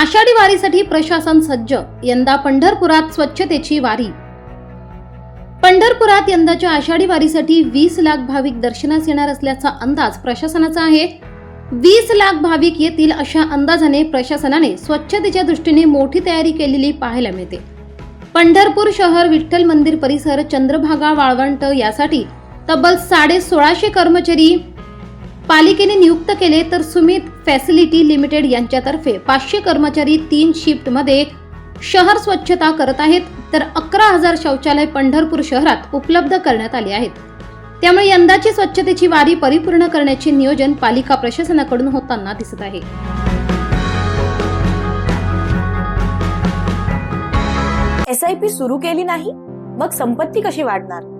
आषाढी वारीसाठी प्रशासन सज्ज. यंदा पंढरपुरात स्वच्छतेची वारी. पंढरपुरात यंदाच्या आषाढी वारीसाठी वीस लाख भाविक दर्शनास येणार असल्याचा अंदाज प्रशासनाचा आहे. वीस लाख भाविक येतील अशा अंदाजाने प्रशासनाने स्वच्छतेच्या दृष्टीने मोठी तयारी केलेली पाहायला मिळते. पंढरपूर शहर विठ्ठल मंदिर परिसर चंद्रभागा वाळवंट यासाठी तब्बल साडे सोळाशे कर्मचारी पालिकेने नियुक्त केले तर सुमित फॅसिलिटी लिमिटेड यांच्यातर्फे पाचशे कर्मचारी तीन शिफ्टमध्ये शहर स्वच्छता करत आहेत तर अकरा हजार शौचालय पंढरपूर शहरात उपलब्ध करण्यात आले आहेत. त्यामुळे यंदाची स्वच्छतेची वारी परिपूर्ण करण्याचे नियोजन पालिका प्रशासनाकडून होताना दिसत आहे. एस आय पी सुरू केली नाही मग संपत्ती कशी वाढणार?